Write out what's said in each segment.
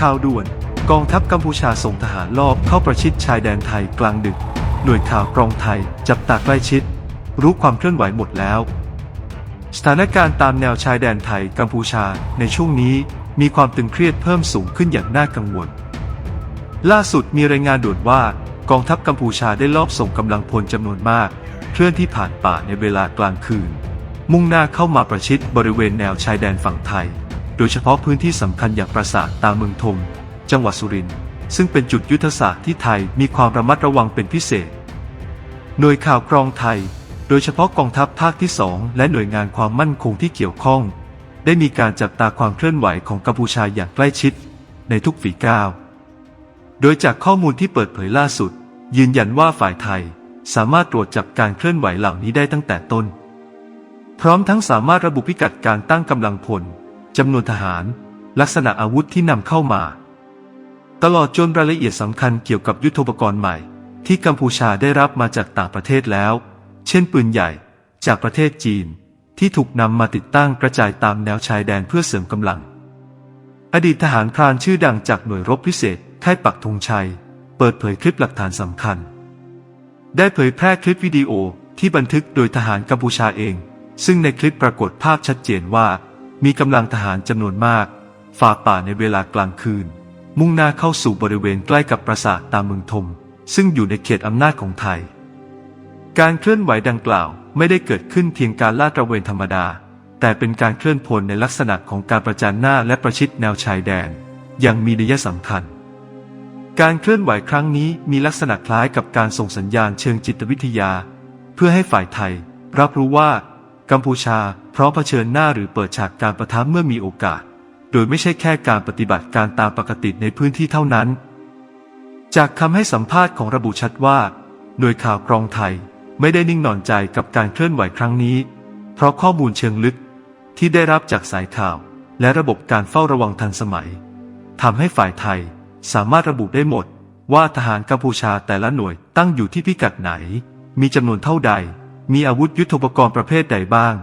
ข่าวด่วน กองทัพกัมพูชาส่งทหารลอบเข้าประชิดชายแดนไทยกลางดึก หน่วยข่าวกรองไทยจับตาใกล้ชิด รู้ความเคลื่อนไหวหมดแล้ว สถานการณ์ตามแนวชายแดนไทยกัมพูชาในช่วงนี้มีความตึงเครียดเพิ่มสูงขึ้นอย่างน่ากังวล ล่าสุดมีรายงานด่วนว่ากองทัพกัมพูชาได้ลอบส่งกำลังพลจำนวนมาก เคลื่อนที่ผ่านป่าในเวลากลางคืน มุ่งหน้าเข้ามาประชิดบริเวณแนวชายแดนฝั่งไทย โดยเฉพาะพื้นที่สำคัญอย่างปราสาทตาเมืองทม จังหวัดสุรินทร์ซึ่งเป็นจุดยุทธศาสตร์ที่ไทยมีความระมัดระวังเป็นพิเศษ หน่วยข่าวกรองไทย โดยเฉพาะกองทัพภาคที่สองและหน่วยงานความมั่นคงที่เกี่ยวข้อง ได้มีการจับตาความเคลื่อนไหวของกัมพูชาอย่างใกล้ชิด ในทุกฝีก้าว โดยจากข้อมูลที่เปิดเผยล่าสุด ยืนยันว่าฝ่ายไทย สามารถตรวจจับการเคลื่อนไหวเหล่านี้ได้ตั้งแต่ต้น พร้อมทั้งสามารถระบุพิกัดการตั้งกำลังพล จำนวนทหาร ลักษณะอาวุธที่นำเข้ามา ตลอดจนรายละเอียดสำคัญเกี่ยวกับยุทโธปกรณ์ใหม่ ที่กัมพูชาได้รับมาจากต่างประเทศแล้ว เช่นปืนใหญ่จากประเทศจีนที่ถูกนำมาติดตั้งกระจายตามแนวชายแดนเพื่อเสริมกำลัง อดีตทหารพรานชื่อดังจากหน่วยรบพิเศษค่ายปักธงชัย เปิดเผยคลิปหลักฐานสำคัญ ได้เผยแพร่คลิปวิดีโอที่บันทึกโดยทหารกัมพูชาเอง ซึ่งในคลิปปรากฏภาพชัดเจนว่า มีกำลังทหารจำนวนมาก ฝ่าป่าในเวลากลางคืน มุ่งหน้าเข้าสู่บริเวณใกล้กับปราสาทตามเมืองทมซึ่งอยู่ในเขตอำนาจของไทย การเคลื่อนไหวดังกล่าวไม่ได้เกิดขึ้นเพียงการลาดตระเวนธรรมดา แต่เป็นการเคลื่อนพลในลักษณะของการประจันหน้าและประชิดแนวชายแดน อย่างมีนัยสำคัญ การเคลื่อนไหวครั้งนี้มีลักษณะคล้ายกับการส่งสัญญาณเชิงจิตวิทยา เพื่อให้ฝ่ายไทย รับรู้ว่า กัมพูชาพร้อมเผชิญหน้าหรือเปิดฉากการประทะเมื่อมีโอกาส โดยไม่ใช่แค่การปฏิบัติการตามปกติในพื้นที่เท่านั้น จากคำให้สัมภาษณ์ของระบุชัดว่าหน่วยข่าวกรองไทยไม่ได้นิ่งนอนใจกับการเคลื่อนไหวครั้งนี้ เพราะข้อมูลเชิงลึกที่ได้รับจากสายข่าว และระบบการเฝ้าระวังทันสมัยทำให้ฝ่ายไทยสามารถระบุได้หมด ว่าทหารกัมพูชาแต่ละหน่วยตั้งอยู่ที่พิกัดไหน มีจำนวนเท่าใด มีอาวุธยุทโธปกรณ์ประเภทใดบ้าง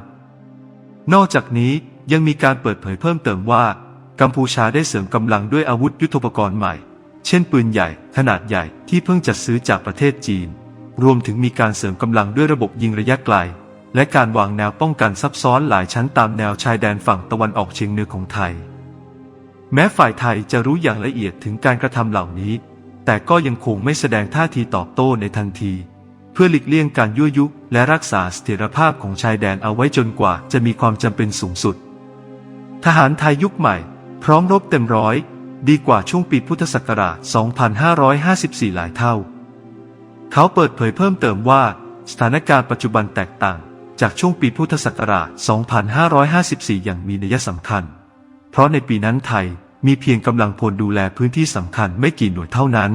นอกจากนี้ยังมีการเปิดเผยเพิ่มเติมว่า กัมพูชาได้เสริมกำลังด้วยอาวุธยุทโธปกรณ์ใหม่ เช่นปืนใหญ่ขนาดใหญ่ที่เพิ่งจัดซื้อจากประเทศจีน รวมถึงมีการเสริมกำลังด้วยระบบยิงระยะไกล และการวางแนวป้องกันซับซ้อนหลายชั้นตามแนวชายแดนฝั่งตะวันออกเฉียงเหนือของไทย แม้ฝ่ายไทยจะรู้อย่างละเอียดถึงการกระทำเหล่านี้ แต่ก็ยังคงไม่แสดงท่าทีตอบโต้ในทันที เพื่อหลีกเลี่ยงการยั่วยุและรักษาเสถียรภาพของชายแดนเอาไว้จนกว่าจะมีความจำเป็นสูงสุด ทหารไทยยุคใหม่ พร้อมรบเต็มร้อย ดีกว่าช่วงปีพุทธศักราช 2554 หลายเท่า เขาเปิดเผยเพิ่มเติมว่า สถานการณ์ปัจจุบันแตกต่าง จากช่วงปีพุทธศักราช 2554 อย่างมีนัยสำคัญ เพราะในปีนั้นไทยมีเพียงกำลังพลดูแลพื้นที่สำคัญไม่กี่หน่วยเท่านั้น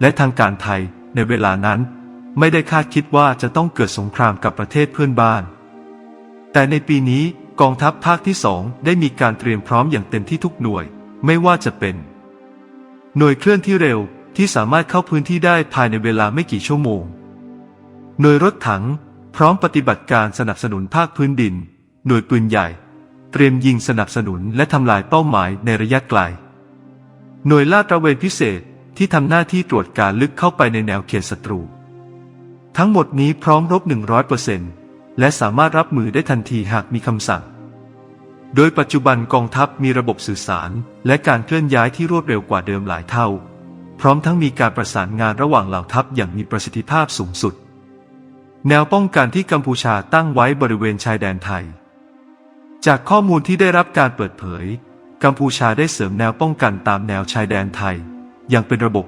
และทางการไทยในเวลานั้น ไม่ได้คาดคิดว่าจะต้องเกิดสงครามกับประเทศเพื่อนบ้าน แต่ในปีนี้กองทัพภาคที่สองได้มีการเตรียมพร้อมอย่างเต็มที่ทุกหน่วย ไม่ว่าจะเป็น หน่วยเคลื่อนที่เร็วที่สามารถเข้าพื้นที่ได้ภายในเวลาไม่กี่ชั่วโมง หน่วยรถถังพร้อมปฏิบัติการสนับสนุนภาคพื้นดิน หน่วยปืนใหญ่ เตรียมยิงสนับสนุนและทำลายเป้าหมายในระยะไกล หน่วยลาดตระเวนพิเศษที่ทำหน้าที่ตรวจการลึกเข้าไปในแนวเขตศัตรู ทั้งหมดนี้พร้อมรบ 100%และสามารถรับมือได้ทันทีหากมีคำสั่ง โดยปัจจุบันกองทัพมีระบบสื่อสาร และการเคลื่อนย้ายที่รวดเร็วกว่าเดิมหลายเท่า พร้อมทั้งมีการประสานงานระหว่างเหล่าทัพอย่างมีประสิทธิภาพสูงสุด แนวป้องกันที่กัมพูชาตั้งไว้บริเวณชายแดนไทย จากข้อมูลที่ได้รับการเปิดเผย กัมพูชาได้เสริมแนวป้องกันตามแนวชายแดนไทย อย่างเป็นระบบ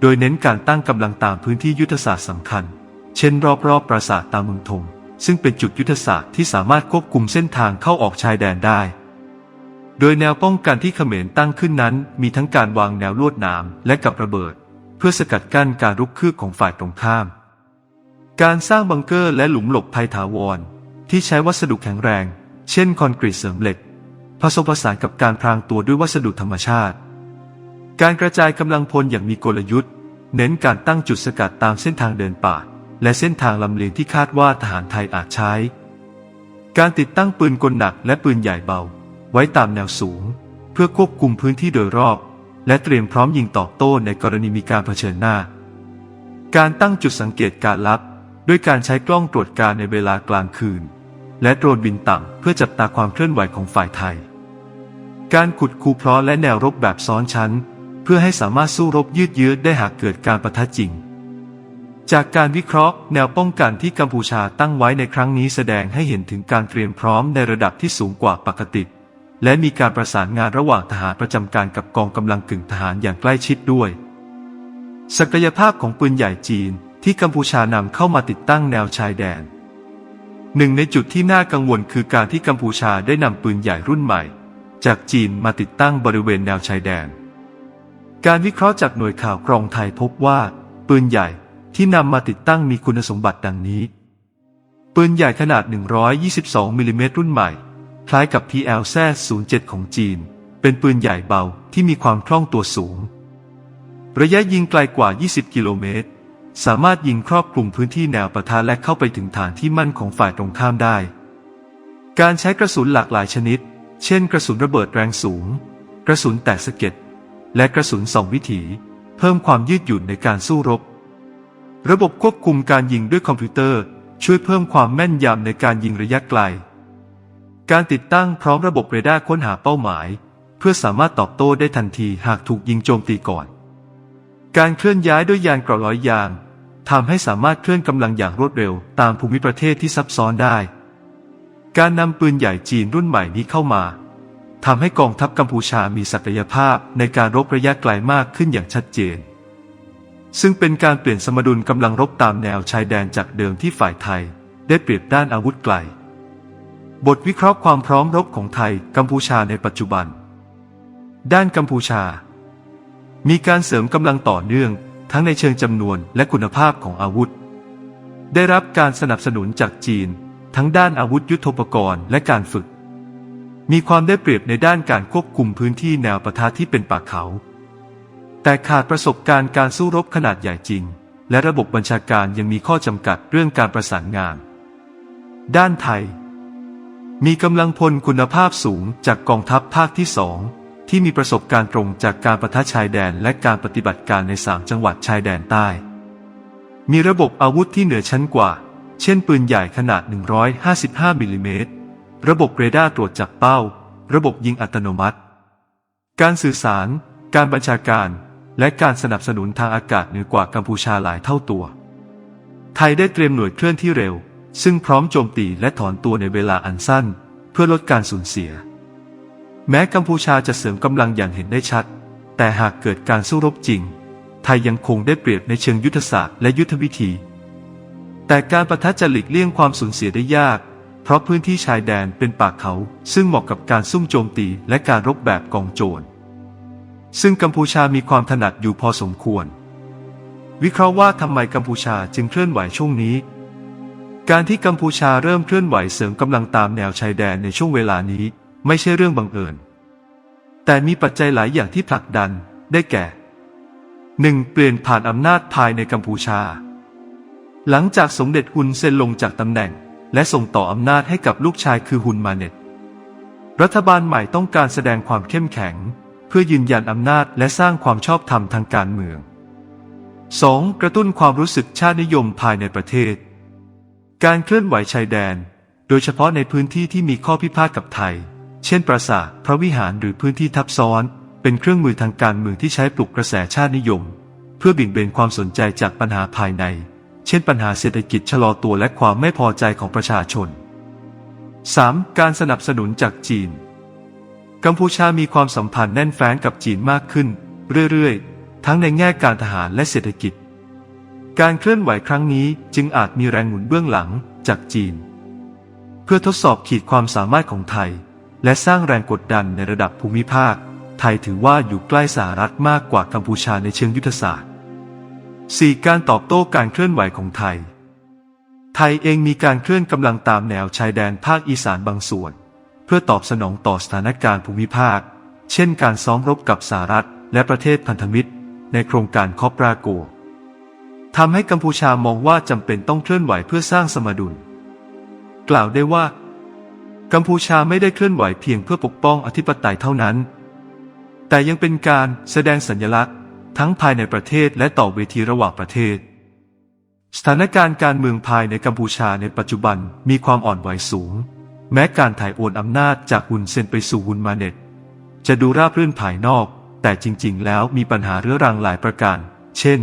โดยเน้นการตั้งกำลังตามพื้นที่ยุทธศาสตร์สำคัญ เช่นรอบๆปราสาทตามเมืองทง ซึ่งเป็นจุดยุทธศาสตร์ที่สามารถควบคุมเส้นทางเข้าออกชายแดนได้ โดยแนวป้องกันที่เขมรตั้งขึ้นนั้น มีทั้งการวางแนวลวดหนามและกับระเบิด เพื่อสกัดกั้นการรุกคืบของฝ่ายตรงข้าม การสร้างบังเกอร์และหลุมหลบภัยถาวร ที่ใช้วัสดุแข็งแรง เช่นคอนกรีตเสริมเหล็ก ผสมผสานกับการพรางตัวด้วยวัสดุธรรมชาติ การกระจายกำลังพลอย่างมีกลยุทธ์ เน้นการตั้งจุดสกัดตามเส้นทางเดินป่า และเส้นทางลำเลียงที่คาดว่าทหารไทยอาจใช้ การติดตั้งปืนกลหนักและปืนใหญ่เบา ไว้ตามแนวสูง เพื่อควบคุมพื้นที่โดยรอบ และเตรียมพร้อมยิงตอบโต้ในกรณีมีการเผชิญหน้า การตั้งจุดสังเกตการลับ ด้วยการใช้กล้องตรวจการในเวลากลางคืน และโดรนบินต่ำเพื่อจับตาความเคลื่อนไหวของฝ่ายไทย การขุดคูเพลาะและแนวรบแบบซ้อนชั้น เพื่อให้สามารถสู้รบยืดเยื้อได้หากเกิดการประทะจริง จากการวิเคราะห์แนวป้องกันที่กัมพูชาตั้งไว้ในครั้งนี้แสดงให้เห็นถึงการเตรียมพร้อมในระดับที่สูงกว่าปกติ และมีการประสานงานระหว่างทหารประจำการกับกองกำลังกึ่งทหารอย่างใกล้ชิดด้วย ศักยภาพของปืนใหญ่จีนที่กัมพูชานำเข้ามาติดตั้งแนวชายแดน หนึ่งในจุดที่น่ากังวลคือการที่กัมพูชาได้นำปืนใหญ่รุ่นใหม่ จากจีนมาติดตั้งบริเวณแนวชายแดน การวิเคราะห์จากหน่วยข่าวกรองไทยพบว่า ปืนใหญ่ ที่นำมาติดตั้งมีคุณสมบัติดังนี้ ปืนใหญ่ขนาด 122มิลลิเมตรรุ่นใหม่ คล้ายกับ PL-07 ของจีน เป็นปืนใหญ่เบาที่มีความคล่องตัวสูง ระยะยิงไกลกว่า 20 กิโลเมตร สามารถยิงครอบคลุมพื้นที่แนวปะทะและเข้าไปถึงฐานที่มั่นของฝ่ายตรงข้ามได้ การใช้กระสุนหลากหลายชนิด เช่น กระสุนระเบิดแรงสูง กระสุนแตกสะเก็ดและกระสุนสองวิถี เพิ่มความยืดหยุ่นในการสู้รบ ระบบควบคุมการยิงด้วยคอมพิวเตอร์ ช่วยเพิ่มความแม่นยำในการยิงระยะไกล การติดตั้งพร้อมระบบเรดาร์ค้นหาเป้าหมาย เพื่อสามารถตอบโต้ได้ทันทีหากถูกยิงโจมตีก่อน การเคลื่อนย้ายด้วยยานเกราะร้อยยางทำให้สามารถเคลื่อนกำลังอย่างรวดเร็วตามภูมิประเทศที่ซับซ้อนได้ การนำปืนใหญ่จีนรุ่นใหม่นี้เข้ามาทำให้กองทัพกัมพูชามีศักยภาพในการรบระยะไกลมากขึ้นอย่างชัดเจน ซึ่งเป็นการเปลี่ยนสมดุลกำลังรบตามแนวชายแดนจากเดิมที่ฝ่ายไทย ได้เปรียบด้านอาวุธไกล บทวิเคราะห์ความพร้อมรบของไทยกัมพูชาในปัจจุบัน ด้านกัมพูชา มีการเสริมกำลังต่อเนื่องทั้งในเชิงจำนวนและคุณภาพของอาวุธ ได้รับการสนับสนุนจากจีน ทั้งด้านอาวุธยุทโธปกรณ์และการฝึก มีความได้เปรียบในด้านการควบคุมพื้นที่แนวปะทะที่เป็นป่าเขา แต่ขาดประสบการณ์การสู้รบขนาดใหญ่จริง และระบบบัญชาการยังมีข้อจำกัดเรื่องการประสานงาน ด้านไทย มีกำลังพลคุณภาพสูงจากกองทัพภาคที่สองที่มีประสบการณ์ตรงจากการประทะชายแดนและการปฏิบัติการในสามจังหวัดชายแดนใต้ มีระบบอาวุธที่เหนือชั้นกว่า เช่นปืนใหญ่ขนาด 155มิลลิเมตร ระบบเรดาร์ตรวจจับเป้า ระบบยิงอัตโนมัติ การสื่อสาร การบัญชาการ และการสนับสนุนทางอากาศเหนือกว่ากัมพูชาหลายเท่าตัว ไทยได้เตรียมหน่วยเคลื่อนที่เร็ว ซึ่งพร้อมโจมตีและถอนตัวในเวลาอันสั้น เพื่อลดการสูญเสีย แม้กัมพูชาจะเสริมกำลังอย่างเห็นได้ชัด แต่หากเกิดการสู้รบจริง ไทยยังคงได้เปรียบในเชิงยุทธศาสตร์และยุทธวิธี แต่การประทะจะหลีกเลี่ยงความสูญเสียได้ยาก เพราะพื้นที่ชายแดนเป็นป่าเขา ซึ่งเหมาะกับการซุ่มโจมตีและการรบแบบกองโจร ซึ่งกัมพูชามีความถนัดอยู่พอสมควร วิเคราะห์ว่าทำไมกัมพูชาจึงเคลื่อนไหวช่วงนี้ การที่กัมพูชาเริ่มเคลื่อนไหวเสริมกำลังตามแนวชายแดนในช่วงเวลานี้ไม่ใช่เรื่องบังเอิญ แต่มีปัจจัยหลายอย่างที่ผลักดันได้แก่ 1. เปลี่ยนผ่านอำนาจภายในกัมพูชา หลังจากสมเด็จฮุนเซนลงจากตำแหน่ง และส่งต่ออำนาจให้กับลูกชายคือฮุนมาเน็ต รัฐบาลใหม่ต้องการแสดงความเข้มแข็ง เพื่อยืนยันอำนาจและสร้างความชอบธรรมทางการเมือง 2. กระตุ้นความรู้สึกชาตินิยมภายในประเทศ การเคลื่อนไหวชายแดน โดยเฉพาะในพื้นที่ที่มีข้อพิพาทกับไทย เช่นปราสาทพระวิหารหรือพื้นที่ทับซ้อน เป็นเครื่องมือทางการเมืองที่ใช้ปลุกกระแสชาตินิยม เพื่อบิ่งเบนความสนใจจากปัญหาภายใน เช่นปัญหาเศรษฐกิจชะลอตัวและความไม่พอใจของประชาชน 3. การสนับสนุนจากจีน กัมพูชามีความสัมพันธ์แน่นแฟ้นกับจีนมากขึ้น เรื่อยๆ ทั้งในแง่การทหารและเศรษฐกิจ การเคลื่อนไหวครั้งนี้จึงอาจมีแรงหนุนเบื้องหลังจากจีน เพื่อทดสอบขีดความสามารถของไทย และสร้างแรงกดดันในระดับภูมิภาค ไทยถือว่าอยู่ใกล้สหรัฐมากกว่ากัมพูชาในเชิงยุทธศาสตร์ 4. การตอบโต้การเคลื่อนไหวของไทย ไทยเองมีการเคลื่อนกำลังตามแนวชายแดนภาคอีสานบางส่วน เพื่อตอบสนองต่อสถานการณ์ภูมิภาค เช่นการซ้อมรบกับสหรัฐและประเทศพันธมิตร ในโครงการคอปราโกทำให้กัมพูชามองว่าจำเป็นต้องเคลื่อนไหวเพื่อสร้างสมดุล กล่าวได้ว่า กัมพูชาไม่ได้เคลื่อนไหวเพียงเพื่อปกป้องอธิปไตยเท่านั้น แต่ยังเป็นการแสดงสัญลักษณ์ ทั้งภายในประเทศและต่อเวทีระหว่างประเทศ สถานการณ์การเมืองภายในกัมพูชาในปัจจุบันมีความอ่อนไหวสูง แม้การถ่ายโอนอำนาจจากฮุนเซนไปสู่ฮุนมาเน็ต จะดูราบรื่นภายนอก แต่จริงๆ แล้วมีปัญหาเรื้อรังหลายประการ เช่น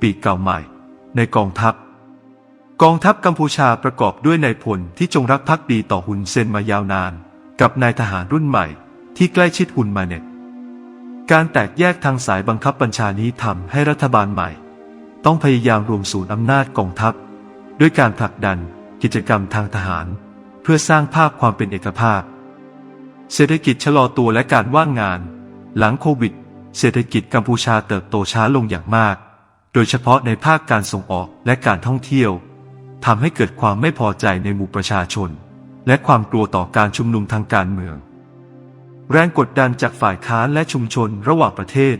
ปีกเก่าใหม่ ในกองทัพ กองทัพกัมพูชาประกอบด้วยนายพลที่จงรักภักดีต่อฮุนเซนมายาวนาน กับนายทหารรุ่นใหม่ ที่ใกล้ชิดฮุนมาเน็ต การแตกแยกทางสายบังคับบัญชานี้ทำให้รัฐบาลใหม่ ต้องพยายามรวมศูนย์อำนาจกองทัพ ด้วยการผลักดันกิจกรรมทางทหาร พื่อสร้างภาพความเป็นเอกภาพ เศรษฐกิจชะลอตัวและการว่างงาน หลังโควิด เศรษฐกิจกัมพูชาเติบโตช้าลงอย่างมาก โดยเฉพาะในภาคการส่งออกและการท่องเที่ยวทำให้เกิดความไม่พอใจในหมู่ประชาชน และความกลัวต่อการชุมนุมทางการเมือง แรงกดดันจากฝ่ายค้านและชุมชนระหว่างประเทศ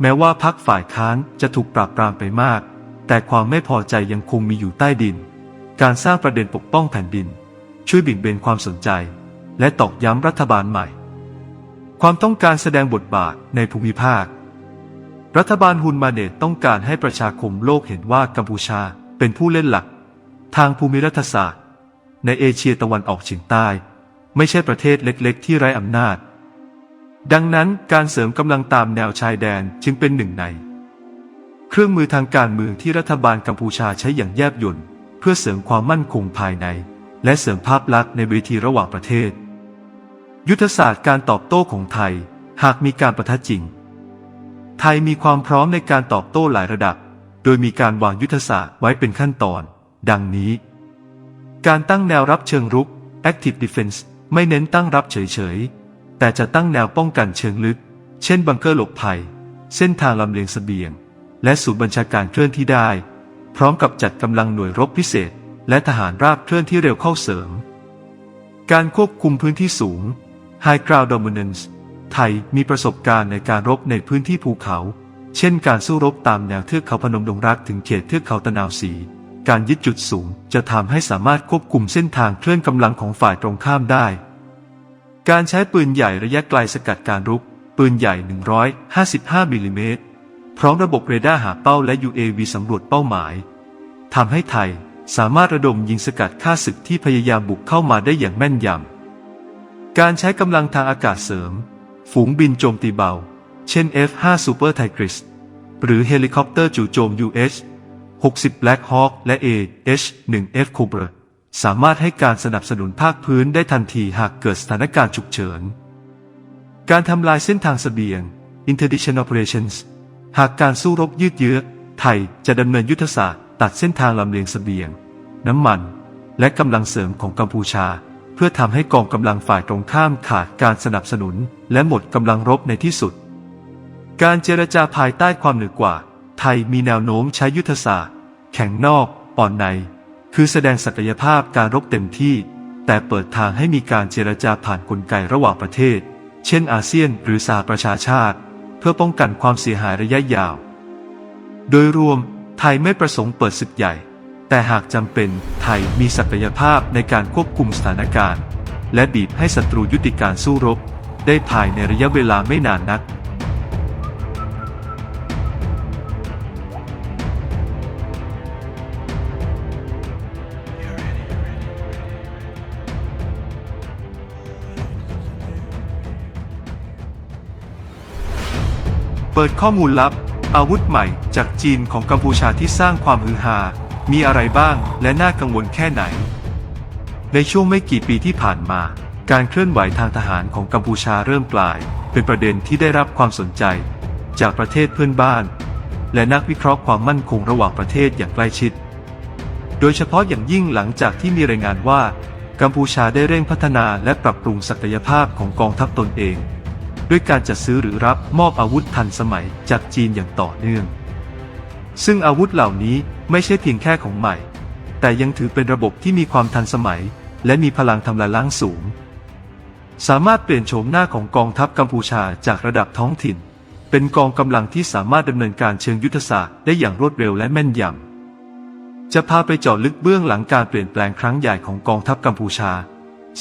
แม้ว่าพักฝ่ายค้านจะถูกปราบปรามไปมาก แต่ความไม่พอใจยังคงมีอยู่ใต้ดิน การสร้างประเด็นปกป้องแผ่นดิน ช่วยบิ่งเบนความสนใจ และตอกย้ำรัฐบาลใหม่ ความต้องการแสดงบทบาทในภูมิภาค รัฐบาลฮุนมาเนตต้องการให้ประชาคมโลกเห็นว่ากัมพูชาเป็นผู้เล่นหลัก ทางภูมิรัฐศาสตร์ ในเอเชียตะวันออกเฉียงใต้ ไม่ใช่ประเทศเล็กๆ ที่ไร้อำนาจ ดังนั้นการเสริมกำลังตามแนวชายแดนจึงเป็นหนึ่งใน เครื่องมือทางการเมืองที่รัฐบาลกัมพูชาใช้อย่างแยบยลเพื่อเสริมความมั่นคงภายใน และเสริมภาพลักษณ์ในเวทีระหว่างประเทศ ยุทธศาสตร์การตอบโต้ของไทยหากมีการประทะจริง ไทยมีความพร้อมในการตอบโต้หลายระดับ โดยมีการวางยุทธศาสตร์ไว้เป็นขั้นตอน ดังนี้ การตั้งแนวรับเชิงรุก active defense ไม่เน้นตั้งรับเฉยๆ แต่จะตั้งแนวป้องกันเชิงลึก เช่นบังเกอร์หลบภัย เส้นทางลำเลียงเสบียง และศูนย์บัญชาการเคลื่อนที่ได้ พร้อมกับจัดกำลังหน่วยรบพิเศษ และทหารราบเคลื่อนที่เร็วเข้าเสริม การควบคุมพื้นที่สูง High Ground Dominance ไทยมีประสบการณ์ในการรบในพื้นที่ภูเขา เช่นการสู้รบตามแนวเทือกเขาพนมดงรักถึงเขตเทือกเขาตะนาวสี การยึดจุดสูงจะทำให้สามารถควบคุมเส้นทางเคลื่อนกำลังของฝ่ายตรงข้ามได้ การใช้ปืนใหญ่ระยะไกลสกัดการรุก ปืนใหญ่ 155มิลลิเมตรพร้อมระบบเรดาร์หาเป้าและ UAV สำรวจเป้าหมายทำให้ไทย สามารถระดมยิงสกัดฆ่าศึกที่พยายามบุกเข้ามาได้อย่างแม่นยำ การใช้กำลังทางอากาศเสริม ฝูงบินโจมตีเบา เช่น F5 Super Tigris หรือเฮลิคอปเตอร์จู่โจม US 60 Black Hawk และ AH-1F Cobra สามารถให้การสนับสนุนภาคพื้นได้ทันทีหากเกิดสถานการณ์ฉุกเฉิน การทำลายเส้นทางเสบียง Interdiction Operations หากการสู้รบยืดเยื้อ ไทยจะดำเนินยุทธศาสตร์ ตัดเส้นทางลำเลียงเสบียง น้ำมัน และกำลังเสริมของกัมพูชา เพื่อทำให้กองกำลังฝ่ายตรงข้ามขาดการสนับสนุน และหมดกำลังรบในที่สุด การเจรจาภายใต้ความเหนือกว่า ไทยมีแนวโน้มใช้ยุทธศาสตร์ แข็งนอกอ่อนใน คือแสดงศักยภาพการรบเต็มที่ แต่เปิดทางให้มีการเจรจาผ่านนกลไกระหว่างประเทศ เช่นอาเซียนหรือสหประชาชาติ เพื่อป้องกันความเสียหายระยะยาว โดยรวม ไทยไม่ประสงค์เปิดศึกใหญ่ แต่หากจำเป็นไทยมีศักยภาพในการควบคุมสถานการณ์ และบีบให้ศัตรูยุติการสู้รบ ได้ภายในระยะเวลาไม่นานนัก เปิดข้อมูลลับ อาวุธใหม่จากจีนของกัมพูชาที่สร้างความฮือฮา มีอะไรบ้างและน่ากังวลแค่ไหน ในช่วงไม่กี่ปีที่ผ่านมา การเคลื่อนไหวทางทหารของกัมพูชาเริ่มกลาย เป็นประเด็นที่ได้รับความสนใจ จากประเทศเพื่อนบ้าน และนักวิเคราะห์ความมั่นคงระหว่างประเทศอย่างใกล้ชิด โดยเฉพาะอย่างยิ่งหลังจากที่มีรายงานว่า กัมพูชาได้เร่งพัฒนาและปรับปรุงศักยภาพของกองทัพตนเอง ด้วยการจัดซื้อหรือรับมอบอาวุธทันสมัยจากจีนอย่างต่อเนื่อง ซึ่งอาวุธเหล่านี้ไม่ใช่เพียงแค่ของใหม่ แต่ยังถือเป็นระบบที่มีความทันสมัย และมีพลังทำลายล้างสูง สามารถเปลี่ยนโฉมหน้าของกองทัพกัมพูชาจากระดับท้องถิ่น เป็นกองกำลังที่สามารถดำเนินการเชิงยุทธศาสตร์ได้อย่างรวดเร็วและแม่นยำ จะพาไปเจาะลึกเบื้องหลังการเปลี่ยนแปลงครั้งใหญ่ของกองทัพกัมพูชา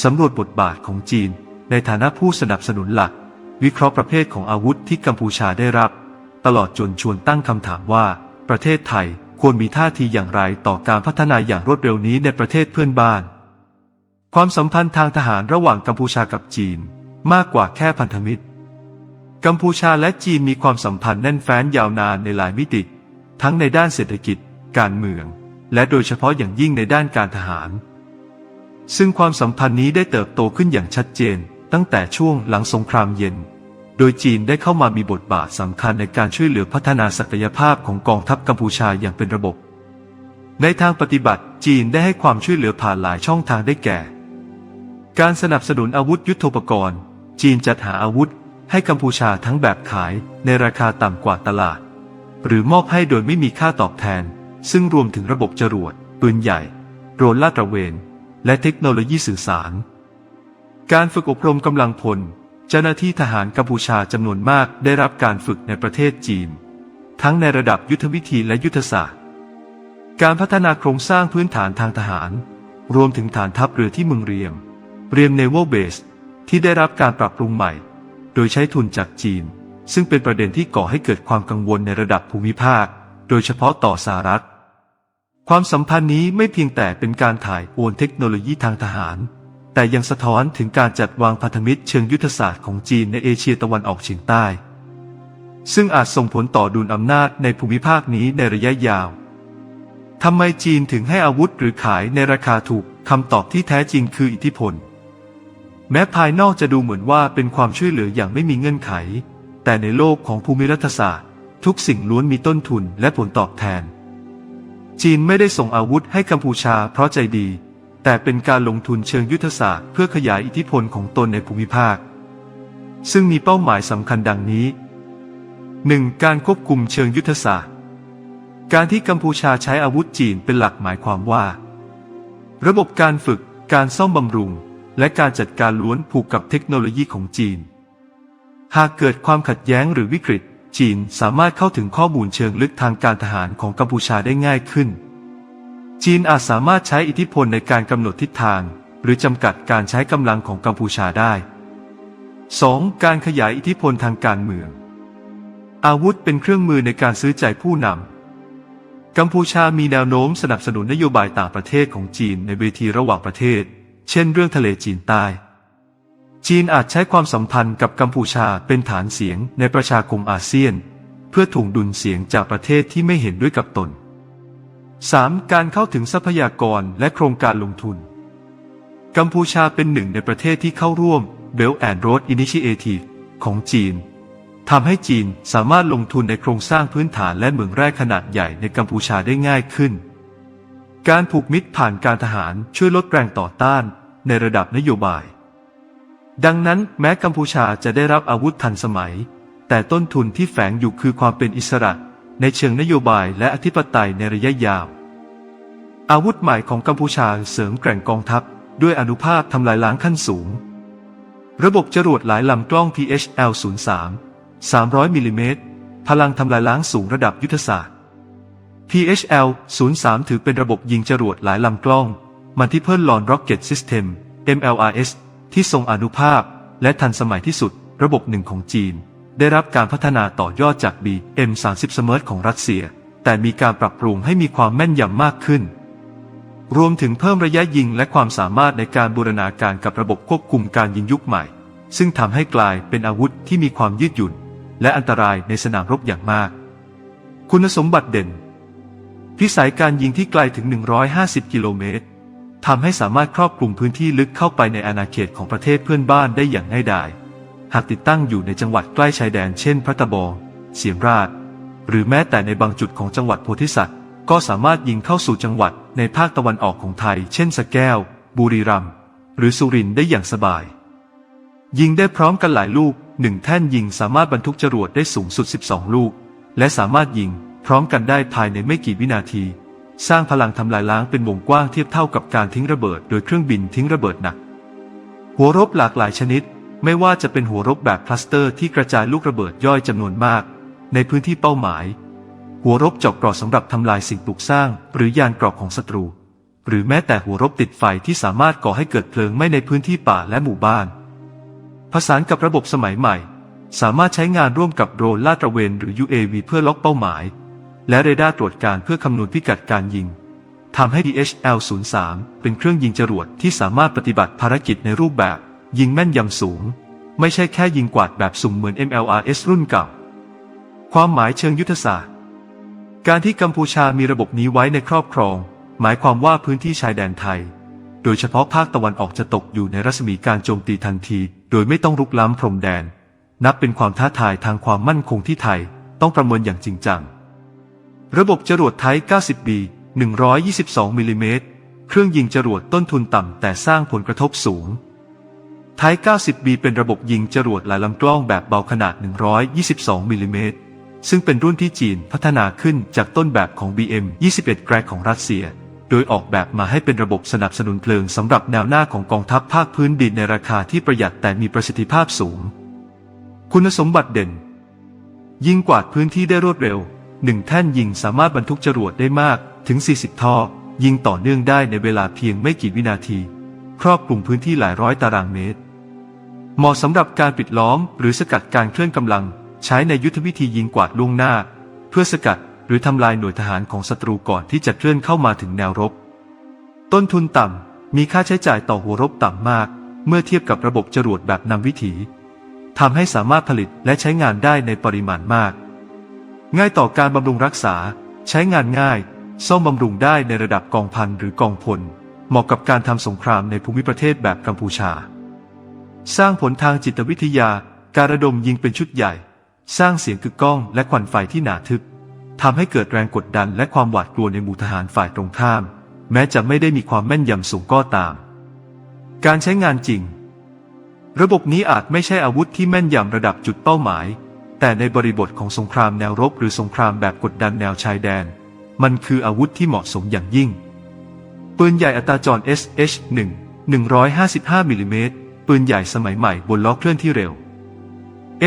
สำรวจบทบาทของจีนในฐานะผู้สนับสนุนหลัก วิเคราะห์ประเภทของอาวุธที่กัมพูชาได้รับ ตลอดจนชวนตั้งคำถามว่า ประเทศไทยควรมีท่าทีอย่างไรต่อการพัฒนาอย่างรวดเร็วนี้ในประเทศเพื่อนบ้าน ความสัมพันธ์ทางทหารระหว่างกัมพูชากับจีน มากกว่าแค่พันธมิตร กัมพูชาและจีนมีความสัมพันธ์แน่นแฟ้นยาวนานในหลายมิติ ทั้งในด้านเศรษฐกิจ การเมือง และโดยเฉพาะอย่างยิ่งในด้านการทหาร ซึ่งความสัมพันธ์นี้ได้เติบโตขึ้นอย่างชัดเจน ตั้งแต่ช่วงหลังสงครามเย็น โดยจีนได้เข้ามามีบทบาทสำคัญในการช่วยเหลือพัฒนาศักยภาพของกองทัพกัมพูชาอย่างเป็นระบบ ในทางปฏิบัติจีนได้ให้ความช่วยเหลือผ่านหลายช่องทางได้แก่ การสนับสนุนอาวุธยุโทโธปกรณ์ จีนจัดหาอาวุธให้กัมพูชาทั้งแบบขายในราคาต่ำกว่าตลาด หรือมอบให้โดยไม่มีค่าตอบแทน ซึ่งรวมถึงระบบจรวด ปืนใหญ่ โดรนลาดตระเวน และเทคโนโลยีสื่อสาร การฝึกอบรมกำลังพล เจ้าหน้าที่ทหารกัมพูชาจำนวนมากได้รับการฝึกในประเทศจีน ทั้งในระดับยุทธวิธีและยุทธศาสตร์ การพัฒนาโครงสร้างพื้นฐานทางทหาร รวมถึงฐานทัพเรือที่เมืองเรียม เรียมเนว a l เบสที่ได้รับการปรับปรุงใหม่ โดยใช้ทุนจากจีน ซึ่งเป็นประเด็นที่ก่อให้เกิดความกังวลในระดับภูมิภาค โดยเฉพาะต่อสหรัฐ ความสัมพันธ์นี้ไม่เพียงแต่เป็นการถ่ายโอนเทคโนโลยีทางทหาร แต่ยังสะท้อนถึงการจัดวางพันธมิตรเชิงยุทธศาสตร์ของจีนในเอเชียตะวันออกเฉียงใต้ ซึ่งอาจส่งผลต่อดุลอำนาจในภูมิภาคนี้ในระยะยาวทำไมจีนถึงให้อาวุธหรือขายในราคาถูกคำตอบที่แท้จริงคืออิทธิพล แม้ภายนอกจะดูเหมือนว่าเป็นความช่วยเหลืออย่างไม่มีเงื่อนไข แต่ในโลกของภูมิรัฐศาสตร์ ทุกสิ่งล้วนมีต้นทุนและผลตอบแทน จีนไม่ได้ส่งอาวุธให้กัมพูชาเพราะใจดี แต่เป็นการลงทุนเชิงยุทธศาสตร์เพื่อขยายอิทธิพลของตนในภูมิภาค ซึ่งมีเป้าหมายสำคัญดังนี้ 1. การควบคุมเชิงยุทธศาสตร์ การที่กัมพูชาใช้อาวุธจีนเป็นหลักหมายความว่า ระบบการฝึก การซ่อมบำรุง และการจัดการล้วนผูกกับเทคโนโลยีของจีน หากเกิดความขัดแย้งหรือวิกฤต จีนสามารถเข้าถึงข้อมูลเชิงลึกทางการทหารของกัมพูชาได้ง่ายขึ้น จีนอาจสามารถใช้อิทธิพลในการกำหนดทิศทาง หรือจำกัดการใช้กำลังของกัมพูชาได้ 2. การขยายอิทธิพลทางการเมือง อาวุธเป็นเครื่องมือในการซื้อใจผู้นำ กัมพูชามีแนวโน้มสนับสนุนนโยบายต่างประเทศของจีนในเวทีระหว่างประเทศ เช่นเรื่องทะเลจีนใต้ จีนอาจใช้ความสัมพันธ์กับกัมพูชาเป็นฐานเสียงในประชาคมอาเซียน เพื่อถ่วงดุลเสียงจากประเทศที่ไม่เห็นด้วยกับตน 3. การเข้าถึงทรัพยากรและโครงการลงทุน กัมพูชาเป็นหนึ่งในประเทศที่เข้าร่วม Belt and Road Initiative ของจีนทำให้จีนสามารถลงทุนในโครงสร้างพื้นฐานและเหมืองแร่ขนาดใหญ่ในกัมพูชาได้ง่ายขึ้น การผูกมิตรผ่านการทหารช่วยลดแรงต่อต้านในระดับนโยบาย ดังนั้นแม้กัมพูชาจะได้รับอาวุธทันสมัย แต่ต้นทุนที่แฝงอยู่คือความเป็นอิสระ ในเชิงนโยบายและอธิปไตยในระยะยาว อาวุธใหม่ของกัมพูชาเสริมแกร่งกองทัพ ด้วยอนุภาพทำลายล้างขั้นสูง ระบบจรวดหลายลำกล้อง PHL-03 300มิลลิเมตรพลังทำลายล้างสูงระดับยุทธศาสตร์ PHL-03 ถือเป็นระบบยิงจรวดหลายลำกล้อง Multiple Launch Rocket System MLRS ที่ทรงอนุภาพ และทันสมัยที่สุด ระบบหนึ่งของจีน ได้รับการพัฒนาต่อยอดจาก BM30 Smart ของรัสเซีย แต่มีการปรับปรุงให้มีความแม่นยำมากขึ้น รวมถึงเพิ่มระยะยิงและความสามารถในการบูรณาการกับระบบควบคุมการยิงยุคใหม่ ซึ่งทำให้กลายเป็นอาวุธที่มีความยืดหยุ่น และอันตรายในสนามรบอย่างมาก คุณสมบัติเด่น พิสัยการยิงที่ไกลถึง 150 กิโลเมตรทำให้สามารถครอบคลุมพื้นที่ลึกเข้าไปในอาณาเขตของประเทศเพื่อนบ้านได้อย่างง่ายดาย หากติดตั้งอยู่ในจังหวัดใกล้ชายแดนเช่นพระตะบองเสียมราช หรือแม้แต่ในบางจุดของจังหวัดโพธิสัตว์ ก็สามารถยิงเข้าสู่จังหวัดในภาคตะวันออกของไทย เช่นสแก้ว บุรีรัมย์หรือสุรินทร์ได้อย่างสบาย ยิงได้พร้อมกันหลายลูกหนึ่งแท่นยิงสามารถบรรทุกจรวดได้สูงสุด 12 ลูก และสามารถยิงพร้อมกันได้ภายในไม่กี่วินาที สร้างพลังทำลายล้างเป็นวงกว้างเทียบเท่ากับการทิ้งระเบิด โดยเครื่องบินทิ้งระเบิดหนัก หัวรบหลากหลายชนิด ไม่ว่าจะเป็นหัวรบแบบคลัสเตอร์ที่กระจายลูกระเบิดย่อยจำนวนมาก ในพื้นที่เป้าหมาย หัวรบเจาะกราะสำหรับทำลายสิ่งปลูกสร้าง หรือยานเกราะของศัตรู หรือแม้แต่หัวรบติดไฟที่สามารถก่อให้เกิดเพลิงไหม้ในพื้นที่ป่าและหมู่บ้าน ผสานกับระบบสมัยใหม่ สามารถใช้งานร่วมกับโดรนลาดตระเวนหรือ UAV เพื่อล็อกเป้าหมาย และเรดาร์ตรวจการเพื่อคำนวณพิกัดการยิงทำให้ DHL-03 เป็นเครื่องยิงจรวดที่สามารถปฏิบัติภารกิจในรูปแบบ ยิงแม่นยำสูง ไม่ใช่แค่ยิงกวาดแบบสุ่มเหมือน MLRS รุ่นเก่า ความหมายเชิงยุทธศาสตร์ การที่กัมพูชามีระบบนี้ไว้ในครอบครอง หมายความว่าพื้นที่ชายแดนไทย โดยเฉพาะภาคตะวันออกจะตกอยู่ในรัศมีการโจมตีทันที โดยไม่ต้องรุกล้ำพรมแดน นับเป็นความท้าทายทางความมั่นคงที่ไทยต้องประเมินอย่างจริงจัง ระบบจรวดไทย 90B 122มิลลิเมตร เครื่องยิงจรวดต้นทุนต่ำแต่สร้างผลกระทบสูง ไทย 90B เป็นระบบยิงจรวดหลายลำกล้องแบบเบาขนาด 122มิลลิเมตร ซึ่งเป็นรุ่นที่จีนพัฒนาขึ้นจากต้นแบบของ BM 21 แกรกของรัสเซีย โดยออกแบบมาให้เป็นระบบสนับสนุนเพลิงสำหรับแนวหน้าของกองทัพภาคพื้นดินในราคาที่ประหยัดแต่มีประสิทธิภาพสูง คุณสมบัติเด่น ยิงกวาดพื้นที่ได้รวดเร็วหนึ่งแท่นยิงสามารถบรรทุกจรวดได้มากถึง 40 ท่อ ยิงต่อเนื่องได้ในเวลาเพียงไม่กี่วินาที ครอบคลุมพื้นที่หลายร้อยตารางเมตร เหมาะสำหรับการปิดล้อมหรือสกัดการเคลื่อนกำลัง ใช้ในยุทธวิธียิงกวาดล่วงหน้า เพื่อสกัดหรือทำลายหน่วยทหารของศัตรูก่อนที่จะเคลื่อนเข้ามาถึงแนวรบ ต้นทุนต่ำ มีค่าใช้จ่ายต่อหัวรบต่ำมาก เมื่อเทียบกับระบบจรวดแบบนำวิถีทำให้สามารถผลิตและใช้งานได้ในปริมาณมาก ง่ายต่อการบำรุงรักษา ใช้งานง่ายซ่อมบำรุงได้ในระดับกองพันหรือกองพล เหมาะกับการทำสงครามในภูมิประเทศแบบกัมพูชา สร้างผลทางจิตวิทยา การระดมยิงเป็นชุดใหญ่ สร้างเสียงกึกก้องและควันไฟที่หนาทึบทำให้เกิดแรงกดดันและความหวาดกลัวในหมู่ทหารฝ่ายตรงข้าม แม้จะไม่ได้มีความแม่นยำสูงก็ตาม การใช้งานจริง ระบบนี้อาจไม่ใช่อาวุธที่แม่นยำระดับจุดเป้าหมาย แต่ในบริบทของสงครามแนวรบหรือสงครามแบบกดดันแนวชายแดน มันคืออาวุธที่เหมาะสมอย่างยิ่งปืนใหญ่อัตราจร SH1 155มิลลิเมตร ปืนใหญ่สมัยใหม่บนล้อเคลื่อนที่เร็ว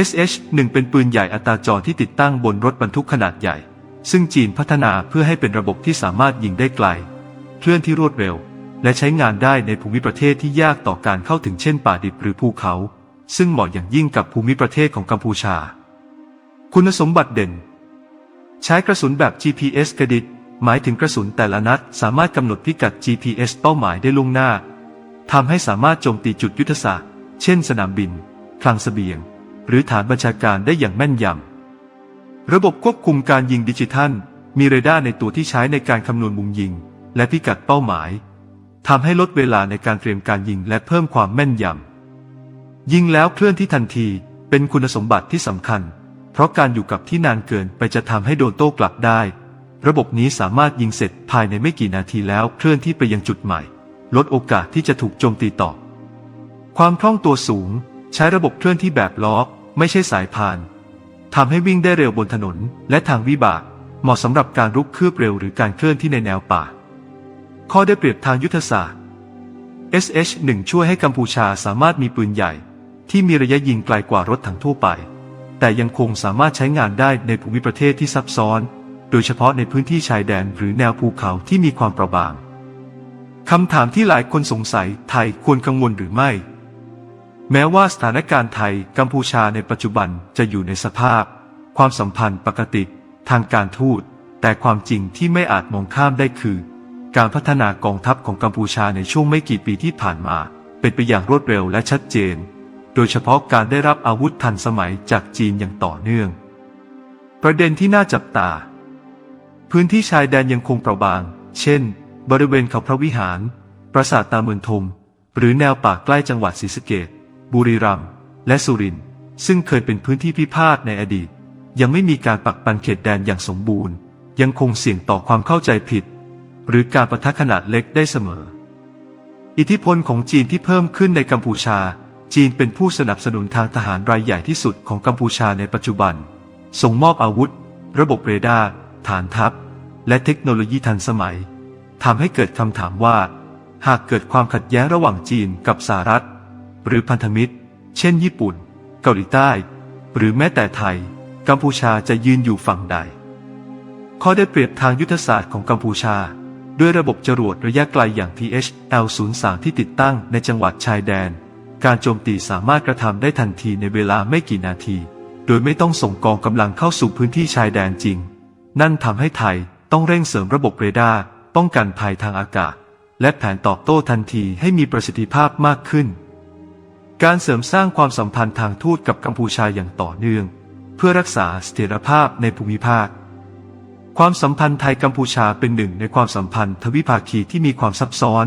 SH1 เป็นปืนใหญ่อัตราจรที่ติดตั้งบนรถบรรทุกขนาดใหญ่ ซึ่งจีนพัฒนาเพื่อให้เป็นระบบที่สามารถยิงได้ไกล เคลื่อนที่รวดเร็ว และใช้งานได้ในภูมิประเทศที่ยากต่อการเข้าถึงเช่นป่าดิบหรือภูเขา ซึ่งเหมาะอย่างยิ่งกับภูมิประเทศของกัมพูชา คุณสมบัติเด่น ใช้กระสุนแบบ GPS กระดิษหมายถึงกระสุนแต่ละนัดสามารถกำหนดพิกัด GPS เป้าหมายได้ล่วงหน้า ทำให้สามารถโจมตีจุดยุทธศาสตร์ เช่นสนามบิน คลังสเสบียง หรือฐานบัญชาการได้อย่างแม่นยำ ระบบควบคุมการยิงดิจิทัล มีเรดาร์ในตัวที่ใช้ในการคำนวณมุมยิง และพิกัดเป้าหมาย ทำให้ลดเวลาในการเตรียมการยิงและเพิ่มความแม่นยำ ยิงแล้วเคลื่อนที่ทันทีเป็นคุณสมบัติที่สำคัญ เพราะการอยู่กับที่นานเกินไปจะทำให้โดนโต้กลับได้ ระบบนี้สามารถยิงเสร็จภายในไม่กี่นาทีแล้วเคลื่อนที่ไปยังจุดใหม่ ลดโอกาสที่จะถูกโจมตีต่อความคล่องตัวสูง ใช้ระบบเคลื่อนที่แบบล้อไม่ใช่สายพานทำให้วิ่งได้เร็วบนถนน และทางวิบาก เหมาะสำหรับการรุกคืบเร็วหรือการเคลื่อนที่ในแนวป่า ข้อได้เปรียบทางยุทธศาสตร์ SH1 ช่วยให้กัมพูชาสามารถมีปืนใหญ่ ที่มีระยะยิงไกลกว่ารถถังทั่วไป แต่ยังคงสามารถใช้งานได้ในภูมิประเทศที่ซับซ้อน โดยเฉพาะในพื้นที่ชายแดนหรือแนวภูเขาที่มีความเปราะบาง คำถามที่หลายคนสงสัยไทยควรกังวลหรือไม่ แม้ว่าสถานการณ์ไทยกัมพูชาในปัจจุบันจะอยู่ในสภาพ ความสัมพันธ์ปกติ ทางการทูต แต่ความจริงที่ไม่อาจมองข้ามได้คือ การพัฒนากองทัพของกัมพูชาในช่วงไม่กี่ปีที่ผ่านมา เป็นไปอย่างรวดเร็วและชัดเจน โดยเฉพาะการได้รับอาวุธทันสมัยจากจีนอย่างต่อเนื่อง ประเด็นที่น่าจับตา พื้นที่ชายแดนยังคงเปราะบาง เช่น บริเวณเขาพระวิหาร ปราสาทตาเมืองทม หรือแนวป่าใกล้จังหวัดศรีสะเกดบุรีรัมย์และสุรินทร์ซึ่งเคยเป็นพื้นที่พิพาทในอดีต ยังไม่มีการปักปันเขตแดนอย่างสมบูรณ์ ยังคงเสี่ยงต่อความเข้าใจผิด หรือการประทะขนาดเล็กได้เสมอ อิทธิพลของจีนที่เพิ่มขึ้นในกัมพูชา จีนเป็นผู้สนับสนุนทางทหารรายใหญ่ที่สุดของกัมพูชาในปัจจุบัน ส่งมอบอาวุธ ระบบเรดาร์ฐานทัพ และเทคโนโลยีทันสมัย ทำให้เกิดคำถามว่า หากเกิดความขัดแย้งระหว่างจีนกับสหรัฐ หรือพันธมิตร เช่น ญี่ปุ่น เกาหลีใต้ หรือแม้แต่ไทย กัมพูชาจะยืนอยู่ฝั่งใด ข้อได้เปรียบทางยุทธศาสตร์ของกัมพูชา ด้วยระบบจรวดระยะไกลอย่าง THL-03 ที่ติดตั้งในจังหวัดชายแดน การโจมตีสามารถกระทำได้ทันทีในเวลาไม่กี่นาที โดยไม่ต้องส่งกองกำลังเข้าสู่พื้นที่ชายแดนจริง นั่นทำให้ไทยต้องเร่งเสริมระบบเรดาร์ ป้องกันภัยทางอากาศ และแผนตอบโต้ทันทีให้มีประสิทธิภาพมากขึ้น การเสริมสร้างความสัมพันธ์ทางทูตกับกัมพูชาอย่างต่อเนื่อง เพื่อรักษาเสถียรภาพในภูมิภาค ความสัมพันธ์ไทยกัมพูชาเป็นหนึ่งในความสัมพันธ์ทวิภาคีที่มีความซับซ้อน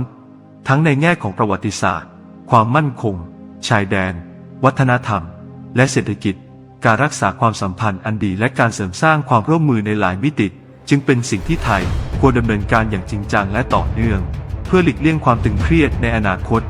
ทั้งในแง่ของประวัติศาสตร์ ความมั่นคง ชายแดน วัฒนธรรม และเศรษฐกิจ การรักษาความสัมพันธ์อันดีและการเสริมสร้างความร่วมมือในหลายมิติ จึงเป็นสิ่งที่ไทยควรดำเนินการอย่างจริงจังและต่อเนื่อง เพื่อหลีกเลี่ยงความตึงเครียดในอนาคต